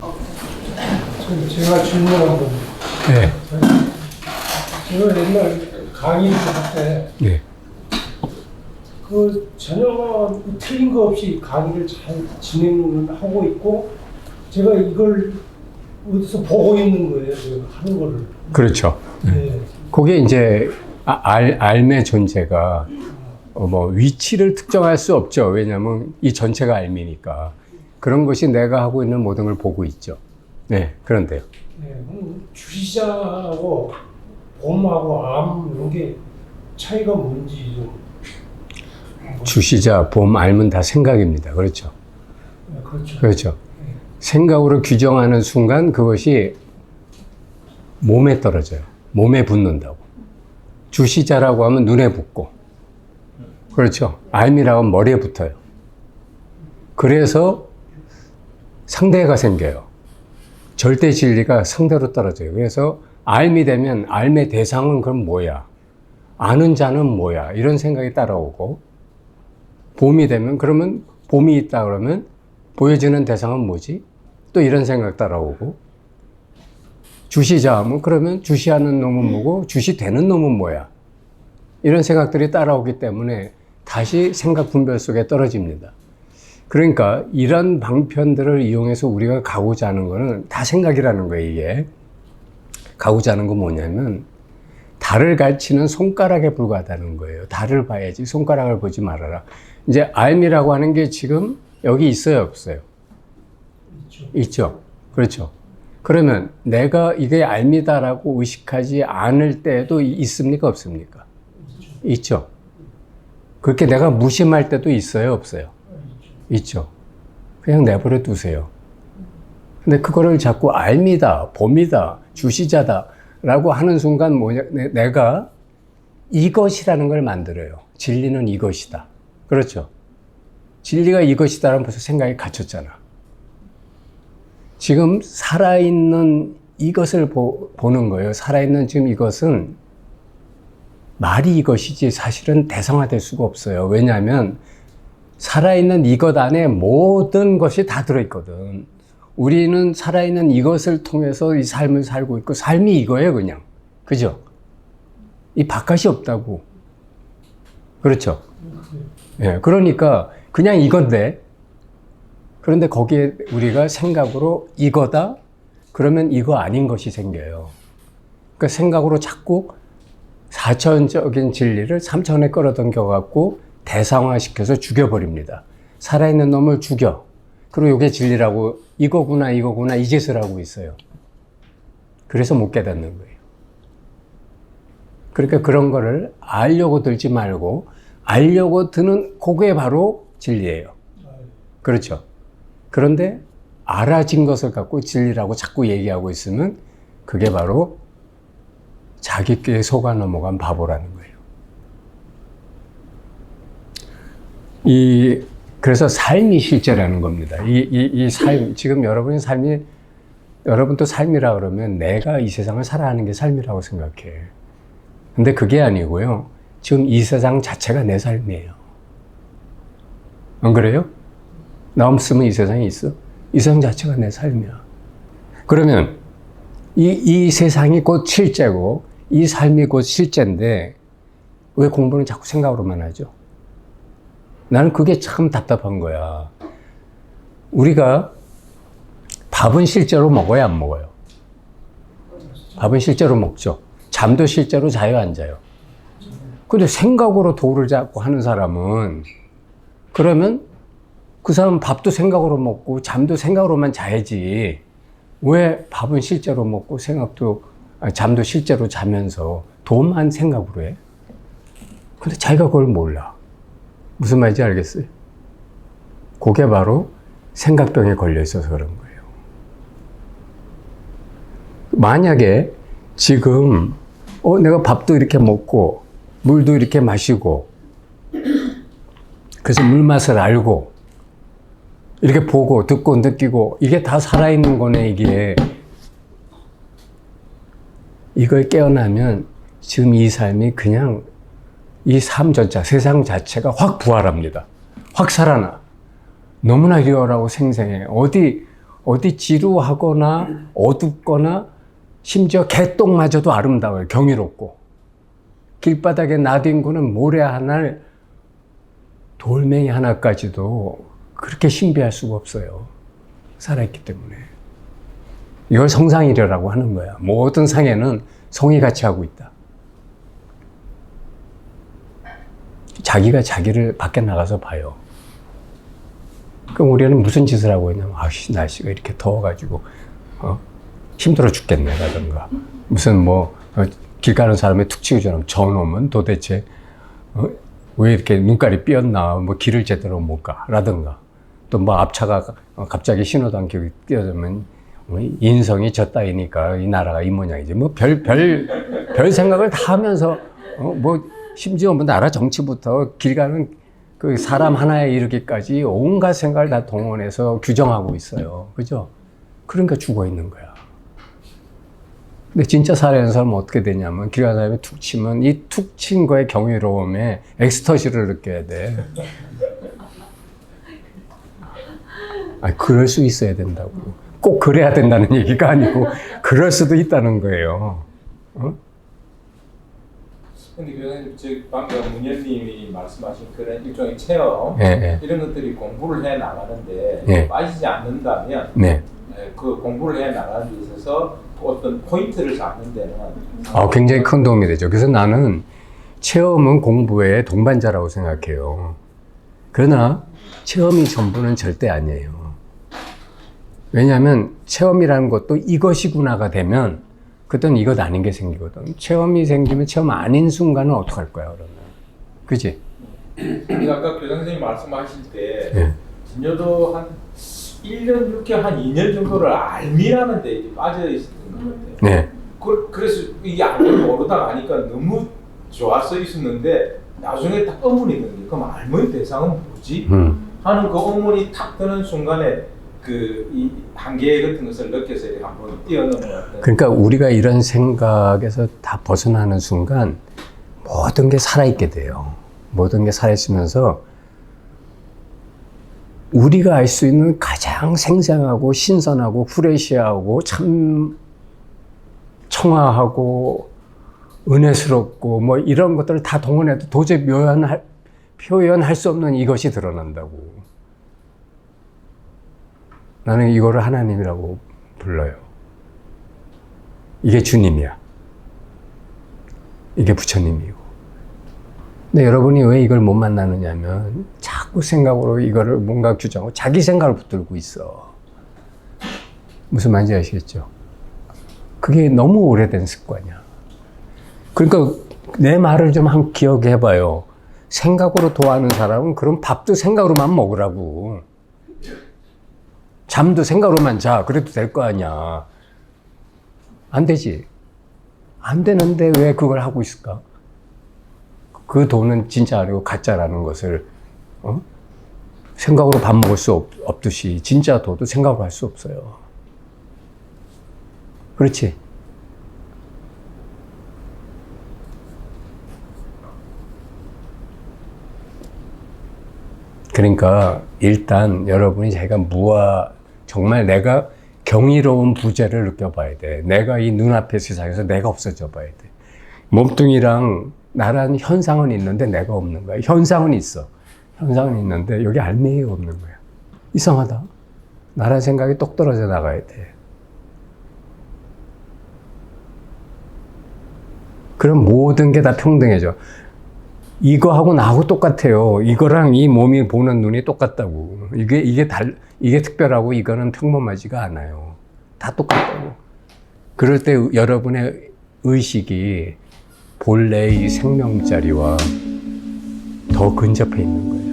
저- 제가 질문한 겁니다. 네. 제가 옛날 강의 들을 때, 네. 그 전혀 틀린 거 없이 강의를 잘 진행을 하고 있고, 제가 이걸 어디서 보고 있는 거예요, 하는 거를. 그렇죠. 네. 그게 이제 아- 알, 알의 존재가 어, 뭐 위치를 특정할 수 없죠. 왜냐하면 이 전체가 알미니까. 그런 것이 내가 하고 있는 모든 걸 보고 있죠. 네, 그런데요. 네. 그럼 주시자하고 봄하고 암 이런 게 차이가 뭔지 좀. 주시자, 봄, 알면 다 생각입니다. 그렇죠. 네, 그렇죠. 그렇죠. 생각으로 규정하는 순간 그것이 몸에 떨어져요. 몸에 붙는다고. 주시자라고 하면 눈에 붙고. 그렇죠. 알미라고 하면 머리에 붙어요. 그래서 상대가 생겨요. 절대 진리가 상대로 떨어져요. 그래서 알미 되면 알미의 대상은 그럼 뭐야? 아는 자는 뭐야? 이런 생각이 따라오고 봄이 되면 그러면 봄이 있다 그러면 보여지는 대상은 뭐지? 또 이런 생각 따라오고 주시자 하면 그러면 주시하는 놈은 뭐고 주시되는 놈은 뭐야? 이런 생각들이 따라오기 때문에 다시 생각 분별 속에 떨어집니다. 그러니까 이런 방편들을 이용해서 우리가 가고자 하는 거는 다 생각이라는 거예요, 이게. 가고자 하는 건 뭐냐면 달을 가르치는 손가락에 불과하다는 거예요. 달을 봐야지 손가락을 보지 말아라. 이제 알미라고 하는 게 지금 여기 있어요, 없어요? 있죠. 그렇죠. 그러면 내가 이게 알미다라고 의식하지 않을 때도 이- 있습니까? 없습니까? 있죠. 그렇게 내가 무심할 때도 있어요? 없어요? 있죠. 그냥 내버려 두세요. 근데 그거를 자꾸 알미다, 봄이다, 주시자다 라고 하는 순간 뭐냐, 내- 내가 이것이라는 걸 만들어요. 진리는 이것이다. 그렇죠. 진리가 이것이다라면 벌써 생각이 갇혔잖아. 지금 살아있는 이것을 보, 는 거예요. 살아있는 지금 이것은 말이 이것이지 사실은 대상화될 수가 없어요. 왜냐하면 살아있는 이것 안에 모든 것이 다 들어있거든. 우리는 살아있는 이것을 통해서 이 삶을 살고 있고 삶이 이거예요, 그냥. 그죠? 이 바깥이 없다고. 그렇죠? 예, 그러니까 그냥 이건데 그런데 거기에 우리가 생각으로 이거다? 그러면 이거 아닌 것이 생겨요. 그러니까 생각으로 자꾸 4차원적인 진리를 3차원에 끌어당겨 갖고 대상화시켜서 죽여버립니다. 살아있는 놈을 죽여. 그리고 이게 진리라고 이거구나 이거구나 이 짓을 하고 있어요. 그래서 못 깨닫는 거예요. 그러니까 그런 거를 알려고 들지 말고 알려고 드는 그게 바로 진리예요. 그렇죠. 그런데 알아진 것을 갖고 진리라고 자꾸 얘기하고 있으면 그게 바로 자기 꾀에 속아 넘어간 바보라는 거예요. 이 그래서 삶이 실제라는 겁니다. 이, 이, 이 삶, 지금 여러분의 삶이, 여러분도 삶이라 그러면 내가 이 세상을 살아가는 게 삶이라고 생각해. 근데 그게 아니고요. 지금 이 세상 자체가 내 삶이에요. 안 그래요? 나 없으면 이 세상에 있어? 이 세상 자체가 내 삶이야. 그러면 이, 이 세상이 곧 실제고 이 삶이 곧 실제인데 왜 공부는 자꾸 생각으로만 하죠? 나는 그게 참 답답한 거야. 우리가 밥은 실제로 먹어야 안 먹어요? 밥은 실제로 먹죠. 잠도 실제로 자요, 안 자요? 근데 생각으로 도를 잡고 하는 사람은 그러면 그 사람은 밥도 생각으로 먹고 잠도 생각으로만 자야지. 왜 밥은 실제로 먹고 생각도, 아니, 잠도 실제로 자면서 도만 생각으로 해? 근데 자기가 그걸 몰라. 무슨 말인지 알겠어요? 그게 바로 생각병에 걸려 있어서 그런 거예요. 만약에 지금, 어, 내가 밥도 이렇게 먹고, 물도 이렇게 마시고, 그래서 물 맛을 알고, 이렇게 보고, 듣고, 느끼고, 이게 다 살아있는 거네, 이게. 이걸 깨어나면 지금 이 삶이 그냥 이 삶 전체, 세상 자체가 확 부활합니다. 확 살아나. 너무나 리얼하고 생생해. 어디, 어디 지루하거나 어둡거나 심지어 개똥마저도 아름다워요. 경이롭고. 길바닥에 나뒹구는 모래 하나, 돌멩이 하나까지도 그렇게 신비할 수가 없어요. 살아있기 때문에. 이걸 성상이라고 하는 거야. 모든 상에는 성이 같이 하고 있다. 자기가 자기를 밖에 나가서 봐요. 그럼 우리는 무슨 짓을 하고 있냐면, 아씨, 날씨가 이렇게 더워가지고, 어? 힘들어 죽겠네, 라든가. 무슨 뭐, 어, 길 가는 사람이 툭 치고 저놈, 저놈은 도대체, 어? 왜 이렇게 눈깔이 삐었나, 뭐 길을 제대로 못 가, 라든가. 또 뭐 앞차가 어, 갑자기 뛰어들면, 어, 인성이 저 따위니까 이 나라가 이 모양이지. 뭐 별, 별, 별 생각을 다 하면서, 어, 뭐, 심지어 뭐 나라 정치부터 길 가는 그 사람 하나에 이르기까지 온갖 생각을 다 동원해서 규정하고 있어요. 그죠? 그러니까 죽어 있는 거야. 근데 진짜 살아있는 사람은 어떻게 되냐면 길 가는 사람이 툭 치면 이 툭 친 거의 경이로움에 엑스터시를 느껴야 돼. 아, 그럴 수 있어야 된다고. 꼭 그래야 된다는 얘기가 아니고 그럴 수도 있다는 거예요. 어? 근데 교수님 즉 방금 문현님이 말씀하신 그런 일종의 체험 예, 예. 이런 것들이 공부를 해 나가는데 예. 빠지지 않는다면 네. 예, 그 공부를 해 나가는 데 있어서 어떤 포인트를 잡는 데는 아, 굉장히 큰 도움이 되죠. 그래서 나는 체험은 공부의 동반자라고 생각해요. 그러나 체험이 전부는 절대 아니에요. 왜냐하면 체험이라는 것도 이것이구나가 되면 그땐 이것 아닌 게 생기거든. 체험이 생기면 체험 아닌 순간은 어떡할 거야, 그러면. 그지? 아까 교장 선생님 말씀하실 때 예. 진료도 한 1년 6개월 한 2년 정도를 알미라는 데 빠져 있었던 것 같아요. 네. 그, 그래서 이게 알을 모르다가 하니까 너무 좋았어 있었는데 나중에 딱 의문이 드는 게 그럼 알머의 대상은 뭐지? 음. 하는 그 의문이 탁 드는 순간에 그이 한계 같은 것을 느껴서 한번 뛰어넘는 어떤 그러니까 우리가 이런 생각에서 다 벗어나는 순간 모든 게 살아있게 돼요. 모든 게 살아있으면서 우리가 알 수 있는 가장 생생하고 신선하고 후레시하고 참 청아하고 은혜스럽고 뭐 이런 것들을 다 동원해도 도저히 묘연할, 표현할 수 없는 이것이 드러난다고. 나는 이거를 하나님이라고 불러요. 이게 주님이야. 이게 부처님이고. 근데 여러분이 왜 이걸 못 만나느냐면 자꾸 생각으로 이거를 뭔가 규정하고 자기 생각을 붙들고 있어. 무슨 말인지 아시겠죠? 그게 너무 오래된 습관이야. 그러니까 내 말을 좀 한 기억해 봐요. 생각으로 도하는 사람은 그럼 밥도 생각으로만 먹으라고. 잠도 생각으로만 자. 그래도 될 거 아니야. 안 되지. 안 되는데 왜 그걸 하고 있을까? 그 돈은 진짜 아니고 가짜라는 것을 어? 생각으로 밥 먹을 수 없, 없듯이 진짜 돈도 생각으로 할 수 없어요. 그렇지? 그러니까 일단 여러분이 제가 무아 정말 내가 경이로운 부재를 느껴봐야 돼. 내가 이 눈앞의 세상에서 내가 없어져 봐야 돼. 몸뚱이랑 나란 현상은 있는데 내가 없는 거야. 현상은 있어. 현상은 있는데 여기 알맹이가 없는 거야. 이상하다. 나란 생각이 똑 떨어져 나가야 돼. 그럼 모든 게 다 평등해져. 이거하고 나하고 똑같아요. 이거랑 이 몸이 보는 눈이 똑같다고. 이게, 이게 달, 이게 특별하고 이거는 평범하지가 않아요. 다 똑같다고. 그럴 때 여러분의 의식이 본래의 생명자리와 더 근접해 있는 거예요.